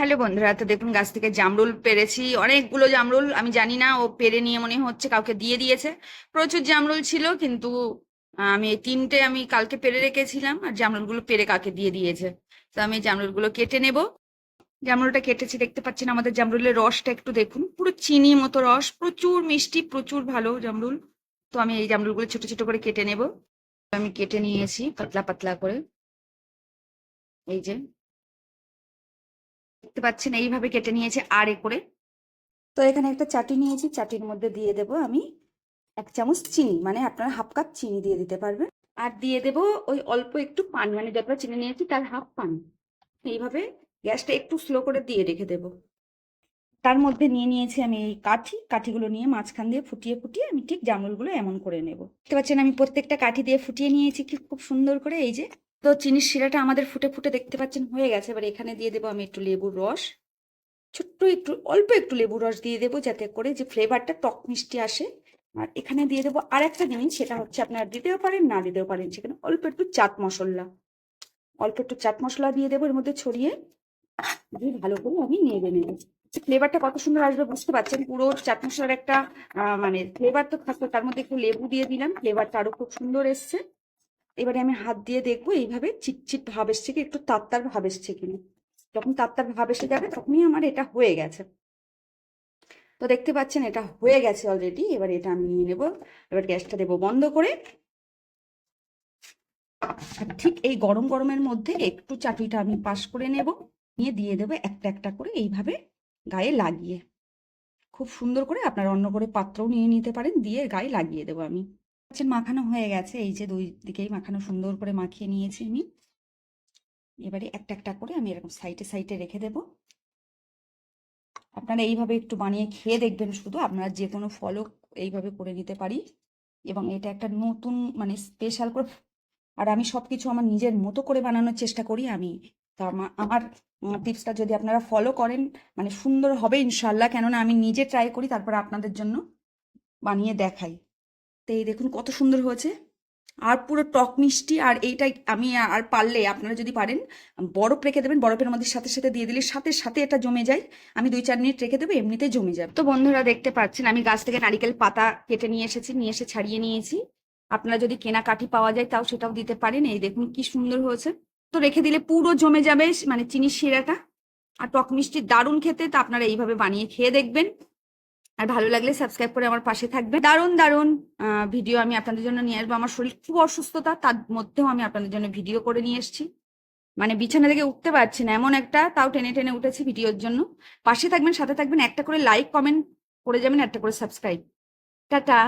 Hello বন্ধুরা, তো দেখুন গাছ থেকে জামরুল পেরেছি। অনেকগুলো জামরুল, আমি জানি না, ও পেরে নিয়ে মনে হচ্ছে কাউকে দিয়ে দিয়েছে। প্রচুর জামরুল ছিল, কিন্তু আমি তিনটে আমি কালকে পেরে রেখেছিলাম, আর জামরুলগুলো পেরে কাকে দিয়ে দিয়েছে? তো আমি জামরুলগুলো কেটে নেব। জামরুলটা কেটেছি, দেখতে পাচ্ছেন আমাদের জামরুলের রসটা একটু দেখুন। পুরো চিনি মতো রস, প্রচুর মিষ্টি, প্রচুর ভালো জামরুল। তো আমি এই জামরুলগুলো ছোট ছোট করে কেটে নেব। আমি কেটে নিয়েছি, পাতলা পাতলা করে। এই যে দেখতে পাচ্ছেন, এইভাবে কেটে নিয়েছে আড়ে করে। তো এখানে একটা চাটি নিয়েছি চাটির মধ্যে দিয়ে দেব আমি এক চামচ চিনি মানে আপনারা হাফ কাপ চিনি দিয়ে দিতে পারবেন। আর দিয়ে দেব ওই অল্প একটু পানি মানে যতটা চিনি নিয়েছি তার হাফ পানি। এইভাবে গ্যাসটা একটু স্লো করে দিয়ে রেখে দেব। তার মধ্যে নিয়ে নিয়েছি আমি এই কাঠি, কাঠিগুলো নিয়ে মাঝখান দিয়ে ফুটিয়ে ফুটিয়ে আমি ঠিক জামরুলগুলো এমন করে নেব। দেখতে পাচ্ছেন আমি প্রত্যেকটা কাঠি দিয়ে ফুটিয়ে নিয়েছি কি খুব সুন্দর করে, এই যে। তো চিনির শিরাটা আমাদের ফুটে ফুটে দেখতে পাচ্ছেন, হয়ে গেছে। এবার এখানে দিয়ে দেবো আমি একটু লেবুর রস। ছোট্ট একটু, অল্প একটু লেবুর রস দিয়ে দেবো যাতে করে যে ফ্লেভারটা টক মিষ্টি আসে। আর এখানে দিয়ে দেবো আর একটা জিনিস সেটা হচ্ছে আপনারা দিতেও পারেন, না দিতেও পারেন, সেখানে অল্প একটু চাট মশলা। অল্প একটু চাট মশলা দিয়ে দেবো এর মধ্যে ছড়িয়ে। দিয়ে ভালো করে আমি নেড়ে নেব। ফ্লেভারটা কত সুন্দর আসবে বুঝতে পারছেন? পুরো চাট মশলার একটা মানে ফ্লেভার তো থাকতো, তার মধ্যে একটু লেবু দিয়ে দিলাম। ফ্লেভারটা আরও খুব সুন্দর এসছে। এবারে আমি হাত দিয়ে দেখব এইভাবে চিটচিট ভাব এসছে কি, একটু তাত্তার ভাব এসছে কিনা। যখন তাত্তার ভাব এসে যাবে তখনই আমার এটা হয়ে গেছে। তো দেখতে পাচ্ছেন এটা হয়ে গেছে অলরেডি এবার এটা আমি নিয়ে নেব। এবার গ্যাসটা দেবো বন্ধ করে। ঠিক এই গরম গরমের মধ্যে একটু চাটুইটা আমি পাশ করে নেব। নিয়ে দিয়ে দেবো একটা একটা করে এইভাবে গায়ে লাগিয়ে। খুব সুন্দর করে আপনার অন্য করে পাত্রও নিয়ে নিতে পারেন, দিয়ে গায়ে লাগিয়ে দেবো আমি। পাচ্ছেন মাখানো হয়ে গেছে। এই যে দুই দিকেই মাখানো সুন্দর করে মাখিয়ে নিয়েছি আমি। এবারে একটা একটা করে আমি এরকম সাইডে সাইডে রেখে দেব। আপনারা এইভাবে একটু বানিয়ে খেয়ে দেখবেন শুধু। আপনারা যে কোনো ফলও এইভাবে করে নিতে পারি। এবং এটা একটা নতুন মানে স্পেশাল করে আর আমি সব কিছু আমার নিজের মতো করে বানানোর চেষ্টা করি আমি। তা আমা- আমার টিপসটা যদি আপনারা ফলো করেন মানে সুন্দর হবে ইনশাল্লাহ কেননা আমি নিজে ট্রাই করি, তারপর আপনাদের জন্য বানিয়ে দেখাই। তো এই দেখুন কত সুন্দর হয়েছে। আর পুরো টক মিষ্টি আর এইটাই আমি, আর পারলে আপনারা যদি পারেন, বরফ রেখে দেবেন, বরফের মধ্যে সাথে সাথে দিয়ে দিলে সাথে সাথে এটা জমে যায়। আমি দুই চার মিনিট রেখে দেবো, এমনিতে জমে যাবে। তো বন্ধুরা দেখতে পাচ্ছেন, আমি গাছ থেকে নারিকেল পাতা কেটে নিয়ে এসেছি, নিয়ে এসে ছাড়িয়ে নিয়েছি। আপনারা যদি কেনা কাঠি পাওয়া যায়, তাও সেটাও দিতে পারেন। এই দেখুন কি সুন্দর হয়েছে। তো রেখে দিলে পুরো জমে যাবে মানে চিনির শিরাটা। আর টক মিষ্টি দারুণ খেতে, তো আপনারা এইভাবে বানিয়ে খেয়ে দেখবেন। আর ভালো লাগলে সাবস্ক্রাইব করে আমার পাশে থাকবে। দারুণ দারুণ ভিডিও আমি আপনাদের জন্য নিয়ে আসব। আমার শরীর খুব অসুস্থতা, তার মধ্যেও আমি আপনাদের জন্য ভিডিও করে নিয়ে এসেছি। মানে বিছানা থেকে উঠতে পারছি না, এমন একটা তাও টেনে টেনে উঠেছি ভিডিওর জন্য। পাশে থাকবেন, সাথে থাকবেন, একটা করে লাইক কমেন্ট করে যাবেন, একটা করে সাবস্ক্রাইব টাটা!